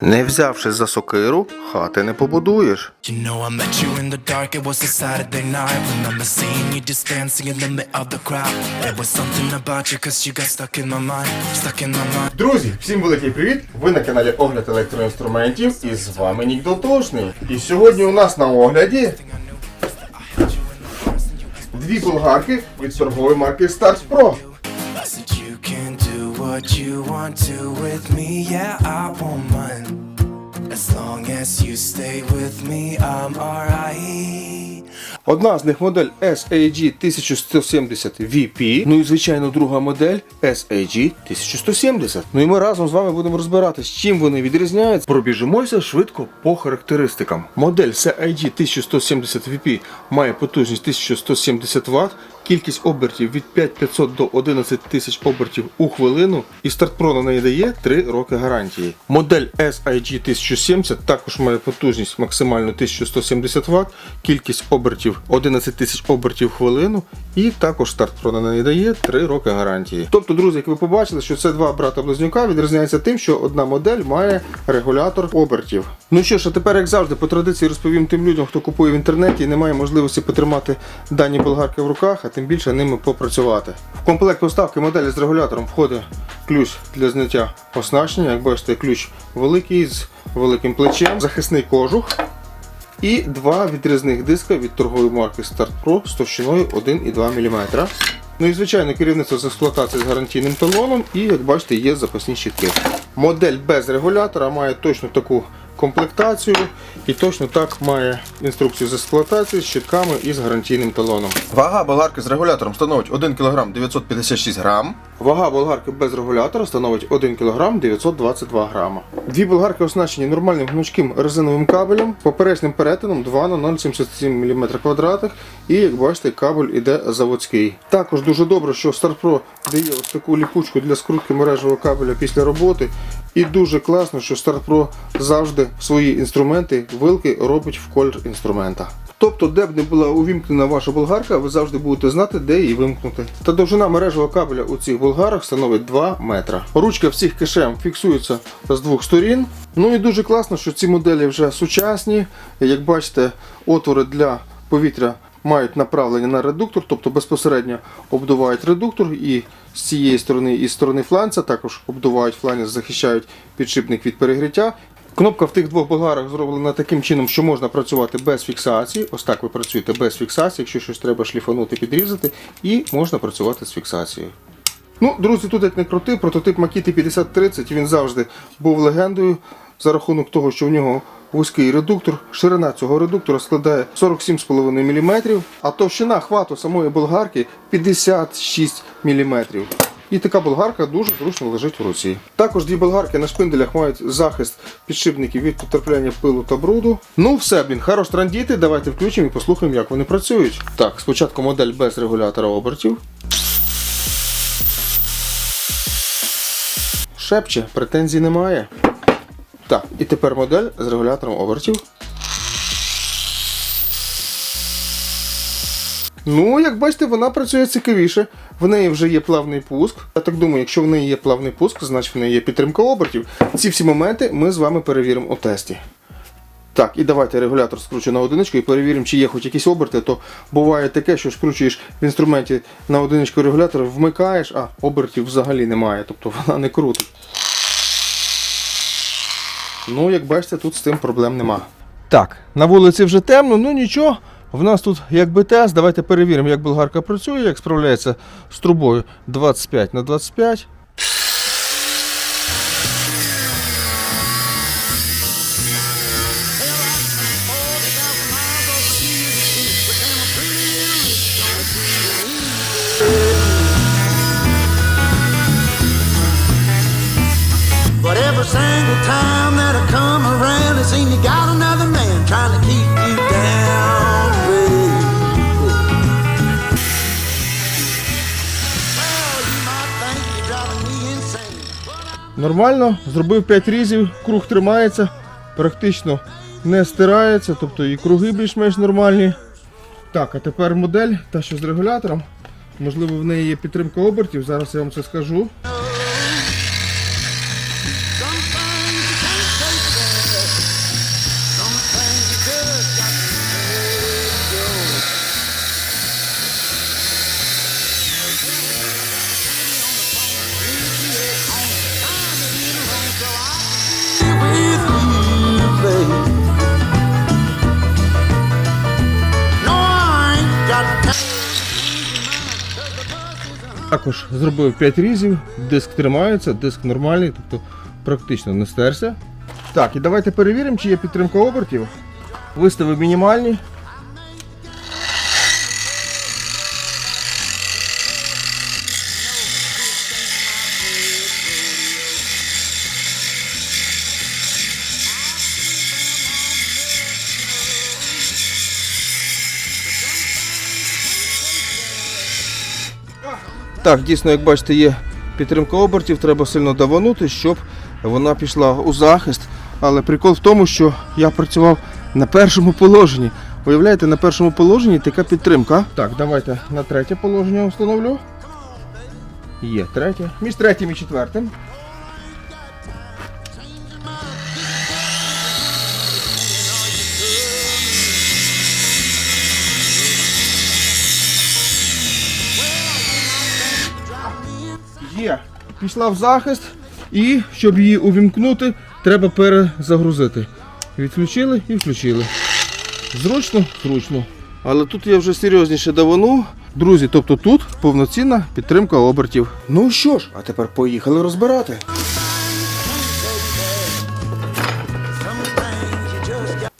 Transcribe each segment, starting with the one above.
Не взявши за сокиру, хати не побудуєш. Друзі, всім великий привіт! Ви на каналі Огляд електроінструментів і з вами Нік Дотошний. І сьогодні у нас на огляді дві болгарки від торгової марки Stars Pro. What you want to with me, yeah I won't mind As long as you stay with me, I'm alright Одна з них модель SAG 1170 VP, ну і звичайно друга модель SAG 1170. Ну і ми разом з вами будемо розбирати, з чим вони відрізняються. Пробіжимося швидко по характеристикам. Модель SAG 1170 VP має потужність 1170 Вт, кількість обертів від 5500 до 11 тисяч обертів у хвилину, і старт Pro на неї дає 3 роки гарантії. Модель SIG 1070 також має потужність максимально 1170 Вт, кількість обертів 11 тисяч обертів в хвилину, і також старт Pro на неї дає 3 роки гарантії. Тобто, друзі, як ви побачили, що це два брата-близнюка відрізняється тим, що одна модель має регулятор обертів. Ну що ж, а тепер, як завжди, по традиції розповім тим людям, хто купує в інтернеті і не має можливості потримати дані болгарки в руках, а тим більше ними попрацювати. В комплект поставки моделі з регулятором входить ключ для зняття оснащення. Як бачите, ключ великий з великим плечем, захисний кожух. І два відрізних диска від торгової марки Start Pro з товщиною 1,2 мм. Ну і звичайно керівництво з експлуатації з гарантійним талоном і, як бачите, є запасні щітки. Модель без регулятора має точно таку комплектацію і точно так має інструкцію з експлуатації з щитками і з гарантійним талоном. Вага болгарки з регулятором становить 1 кг 956 грам. Вага болгарки без регулятора становить 1 кг 922 грама. Дві болгарки оснащені нормальним гнучким резиновим кабелем, поперечним перетином 2 на 0,77 мм квадратних. І як бачите, кабель іде заводський. Також дуже добре, що Star Pro дає ось таку ліпучку для скрутки мережевого кабеля після роботи. І дуже класно, що Star Pro завжди свої інструменти, вилки робить в колір інструмента. Тобто, де б не була увімкнена ваша болгарка, ви завжди будете знати, де її вимкнути. Та довжина мережевого кабеля у цих болгарах становить 2 метра. Ручка всіх кишем фіксується з двох сторін. Ну і дуже класно, що ці моделі вже сучасні. Як бачите, отвори для повітря мають направлення на редуктор, тобто безпосередньо обдувають редуктор і з цієї сторони і з сторони фланця також обдувають фланець, захищають підшипник від перегріття. Кнопка в тих двох болгарах зроблена таким чином, що можна працювати без фіксації. Ось так ви працюєте без фіксації, якщо щось треба шліфанути, підрізати, і можна працювати з фіксацією. Ну, друзі, тут як не крути, прототип Makita 5030 він завжди був легендою за рахунок того, що в нього вузький редуктор. Ширина цього редуктора складає 47,5 мм, а товщина хвату самої болгарки 56 мм. І така болгарка дуже зручно лежить в руці. Також дві болгарки на шпинделях мають захист підшипників від потрапляння пилу та бруду. Ну все, блін, хорош трандіти, давайте включимо і послухаємо, як вони працюють. Так, спочатку модель без регулятора обертів. Шепче, претензій немає. Так, і тепер модель з регулятором обертів. Ну, як бачите, вона працює цікавіше. В неї вже є плавний пуск. Я так думаю, якщо в неї є плавний пуск, значить в неї є підтримка обертів. Ці всі моменти ми з вами перевіримо у тесті. Так, і давайте регулятор скручу на одиничку і перевіримо, чи є хоч якісь оберти, то буває таке, що скручуєш в інструменті на одиничку регулятор, вмикаєш, а обертів взагалі немає, тобто вона не крутить. Ну, як бачите, тут з тим проблем нема. Так, на вулиці вже темно, ну нічого. В нас тут якби тест. Давайте перевіримо, як болгарка працює, як справляється з трубою 25 на 25. Seems you got another man trying to keep you down, Нормально, зробив 5 різів, круг тримається, практично не стирається, тобто і круги більш-менш нормальні. Так, а тепер модель, та що з регулятором. Можливо, в неї є підтримка обертів, зараз я вам це скажу. Також зробив 5 різів, диск тримається, диск нормальний, тобто практично не стерся. Так, і давайте перевіримо, чи є підтримка обертів. Виставив мінімальні. Так, дійсно, як бачите, є підтримка обертів, треба сильно даванути, щоб вона пішла у захист. Але прикол в тому, що я працював на першому положенні. Уявляєте, на першому положенні така підтримка. Так, давайте на третє положення встановлю. Є третє. Між третім і четвертим. Є. Пішла в захист, і щоб її увімкнути, треба перезагрузити. Відключили і включили. Зручно, зручно. Але тут я вже серйозніше давану. Друзі, тобто тут повноцінна підтримка обертів. Ну що ж, а тепер поїхали розбирати.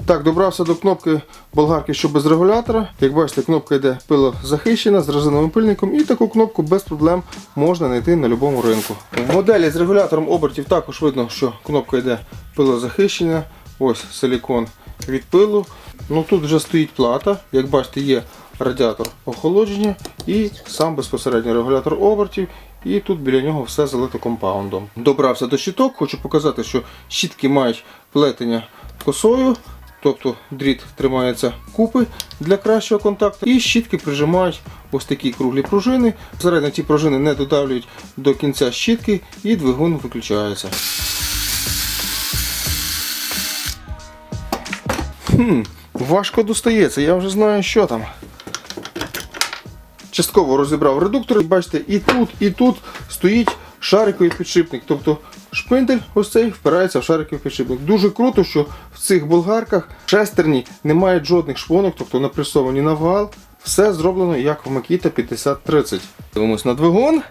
Так, добрався до кнопки болгарки, що без регулятора. Як бачите, кнопка йде пилозахищена з резиновим пильником, і таку кнопку без проблем можна знайти на будь-якому ринку. В моделі з регулятором обертів також видно, що кнопка йде пилозахищена. Ось силікон від пилу. Ну Тут вже стоїть плата. Як бачите, є радіатор охолодження і сам безпосередньо регулятор обертів. І тут біля нього все залито компаундом. Добрався до щиток, хочу показати, що щітки мають плетення косою. Тобто дріт тримається купи для кращого контакту. І щітки прижимають ось такі круглі пружини. Всередині ті пружини не додавлюють до кінця щітки і двигун виключається. Хм, важко достається, я вже знаю, що там. Частково розібрав редуктор. Бачите, і тут, і тут стоїть шариковий підшипник. Тобто шпиндель ось цей впирається в шариковий підшипник. Дуже круто, що в цих болгарках шестерні не мають жодних шпонок, тобто напресовані на вал. Все зроблено як в Makita 5030. Дивимось на двигун.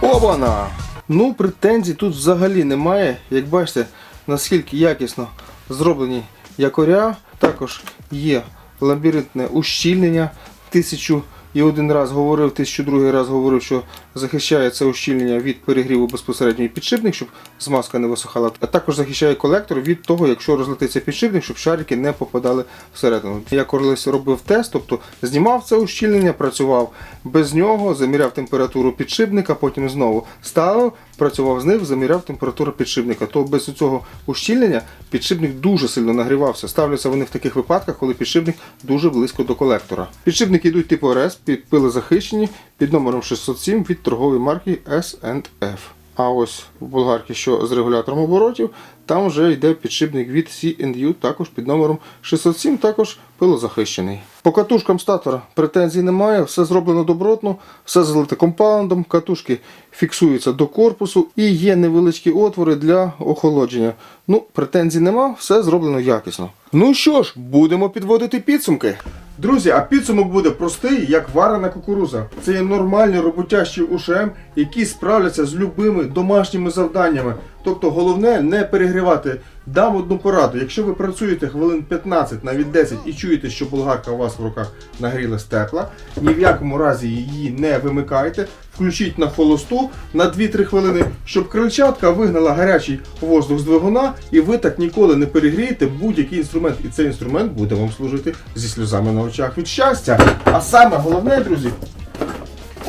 Обана! Ну, претензій тут взагалі немає. Як бачите, наскільки якісно зроблені якоря. Також є лабіринтне ущільнення. Тисячу і один раз говорив, тисячу другий раз говорив, що захищає це ущільнення від перегріву безпосередньо і підшипник, щоб змазка не висохала. А також захищає колектор від того, якщо розлетиться підшипник, щоб шарики не попадали всередину. Я колись робив тест, тобто знімав це ущільнення, працював без нього, заміряв температуру підшипника, потім знову ставив, працював з ним, заміряв температуру підшипника. То без цього ущільнення підшипник дуже сильно нагрівався. Ставляться вони в таких випадках, коли підшипник дуже близько до колектора. Підшипники йдуть типу РС, під пилозахищені під номером 607 від торгової марки S&F. А ось в болгарці, що з регулятором оборотів, там вже йде підшипник від C&U, також під номером 607, також пилозахищений. По катушкам статора претензій немає, все зроблено добротно, все залите компаундом, катушки фіксуються до корпусу і є невеличкі отвори для охолодження. Ну, претензій нема, все зроблено якісно. Ну що ж, будемо підводити підсумки. Друзі, а підсумок буде простий, як варена кукуруза. Це є нормальні роботящі УШМ, які справляться з любими домашніми завданнями. Тобто головне не перегрівати. Дам одну пораду. Якщо ви працюєте хвилин 15, навіть 10 і чуєте, що болгарка у вас в руках нагрілась тепла, ні в якому разі її не вимикайте. Включіть на холосту на 2-3 хвилини, щоб крильчатка вигнала гарячий воздух з двигуна, і ви так ніколи не перегрієте будь-який інструмент. І цей інструмент буде вам служити зі сльозами на очах від щастя. А саме головне, друзі,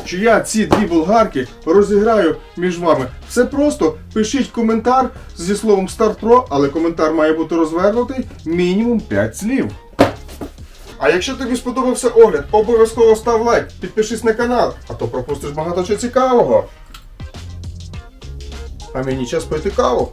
що я ці дві болгарки розіграю між вами. Все просто пишіть коментар зі словом Start Pro, але коментар має бути розвернутий мінімум 5 слів. А якщо тобі сподобався огляд, обов'язково став лайк, підпишись на канал, а то пропустиш багато чого цікавого. А мені час пити каву.